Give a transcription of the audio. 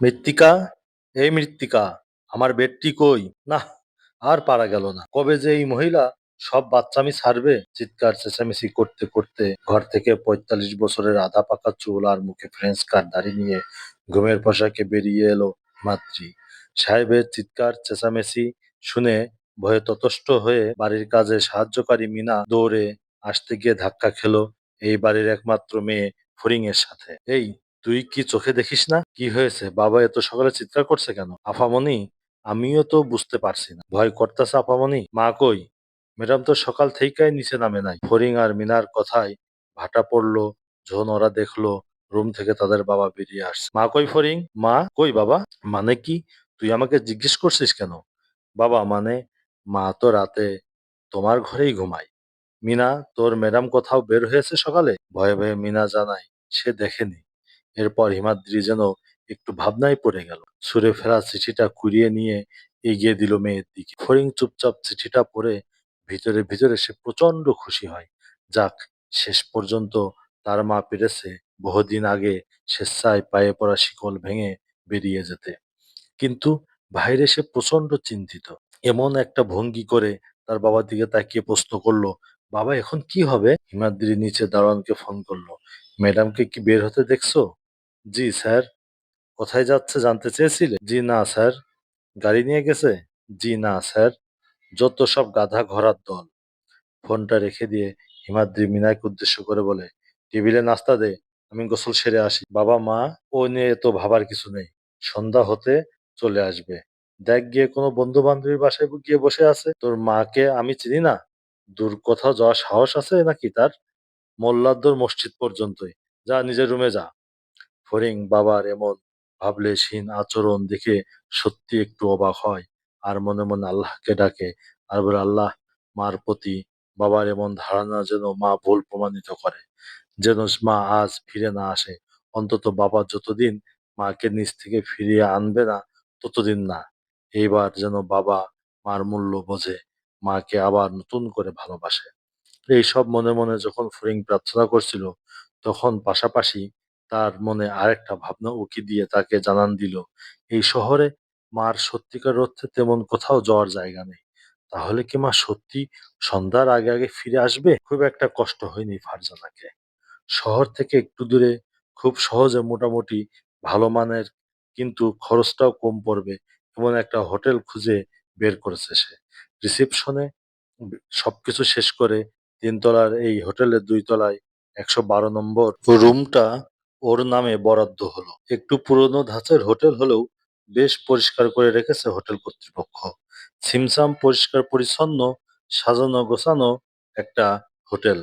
মৃত্তিকা? এই মৃত্তিকা, আমার বেডটি কই? না, আর পারা গেল না। কবে যে এই মহিলা সব বাচ্চামি ছাড়বে চিৎকার চেঁচামেচি করতে করতে ঘর থেকে পঁয়তাল্লিশ বছরের আধা পাকা চুল আর মুখে ফ্রেঞ্চ কার দাড়ি নিয়ে ঘুমের পোশাকে বেরিয়ে এলো মাতৃ। সাহেবের চিৎকার চেঁচামেচি শুনে ভয়ে ততষ্ট হয়ে বাড়ির কাজে সাহায্যকারী মিনা দৌড়ে আসতে গিয়ে ধাক্কা খেলো এই বাড়ির একমাত্র মেয়ে ফরিং এর সাথে। এই তুই কি চোখে দেখিস না? কি হয়েছে? বাবা এত সকালে চিৎকার করছে কেন? আফামনি? আমিও তো বুঝতে পারছি না। ভয় করতেছে আফামনি? মা কই? ম্যাডাম তো সকাল থেকেই নিচে নামে নাই। ফরিং আর মিনার কথায় ভাটা পড়ল যখন ওরা দেখল, রুম থেকে তাদের বাবা বেরিয়ে আসছে। মা কই ফরিং মা কই বাবা? মানে কি? তুই আমাকে জিজ্ঞেস করছিস কেন? বাবা মানে মা তো রাতে তোমার ঘরেই ঘুমায়। মিনা, তোর ম্যাডাম কোথাও বের হয়েছে সকালে? ভয়ে ভয়ে মিনা জানায়, সে দেখেনি। এরপর হিমাদ্রি যেন একটু ভাবনায় পড়ে গেল। সুরে ফেরা চিঠিটা কুড়িয়ে নিয়ে এগিয়ে দিল মেয়ের দিকে। ফরিং চুপচাপ চিঠিটা পড়ে ভিতরে ভিতরে সে প্রচণ্ড খুশি হয়। যাক, শেষ পর্যন্ত তার মা পেরেছে বহুদিন আগে স্বেচ্ছায় পায়ে পড়া শিকল ভেঙে বেরিয়ে যেতে। কিন্তু বাইরে সে প্রচণ্ড চিন্তিত। এমন একটা ভঙ্গি করে তার বাবার দিকে তাকিয়ে প্রশ্ন করল, বাবা, এখন কি হবে? হিমাদ্রি নিচে দারোয়ানকে ফোন করল, ম্যাডামকে কি বের হতে দেখছ? জি, স্যার। কোথায় যাচ্ছে জানতে চেয়েছিলে? জি, না, স্যার। গাড়ি নিয়ে গেছে? জি, না, স্যার। যত সব গাধা ঘোড়ার দল। ফোনটা রেখে দিয়ে হিমাদ্রি মিনাকে উদ্দেশ্য করে বলে, টেবিলে নাস্তা দে, আমি গোসল সেরে আসি। বাবা, মা, ও নিয়ে তো ভাবার কিছু নেই। সন্ধ্যা হতে চলে আসবে। দেখ গিয়ে কোনো বন্ধু বান্ধবীর বাসায় গিয়ে বসে আছে। তোর মাকে আমি চিনি না। দূর কোথাও যাওয়ার সাহস আছে নাকি তার? মোল্লাদ্দর মসজিদ পর্যন্তই। যা, নিজের রুমে যা। ফরিং বাবার এমন ভাবলেশহীন আচরণ দেখে সত্যি একটু অবাক হয়। আর মনে মনে আল্লাহকে ডাকে। আর বলে, আল্লাহ, মার প্রতি বাবার এমন ধারণা যেন মা ভুল প্রমাণিত করে। যেন মা আজ ফিরে না আসে। অন্তত বাবা যতদিন মাকে নিজ থেকে ফিরিয়ে আনবে না, ততদিন না। এইবার যেন বাবা মার মূল্য বোঝে, মাকে আবার নতুন করে ভালোবাসে। এই সব মনে মনে যখন ফরিং প্রার্থনা করছিল, তখন পাশাপাশি তার মনে আরেকটা ভাবনা উকি দিয়ে তাকে জানান দিল, এই শহরে মার সত্যিকার অর্থে তেমন কোথাও যাওয়ার জায়গা নেই। তাহলে কি মা সত্যি সন্ধ্যার আগে আগে ফিরে আসবে? খুব একটা কষ্ট হয়নি ফারজানাকে। শহর থেকে একটু দূরে, খুব সহজে মোটামুটি ভালো মানের, কিন্তু খরচটাও কম পড়বে। এমন একটা হোটেল খুঁজে বের করেছে সে। রিসেপশনে সবকিছু শেষ করে তিনতলার এই হোটেলের দুই তলায় একশো বারো নম্বর রুমটা ওর নামে বরাদ্দ হলো। একটু পুরনো ধাঁচের হোটেল হলেও বেশ পরিষ্কার করে রেখেছে হোটেল কর্তৃপক্ষ। ছিমছাম পরিষ্কার পরিচ্ছন্ন সাজানো গোছানো একটা হোটেল।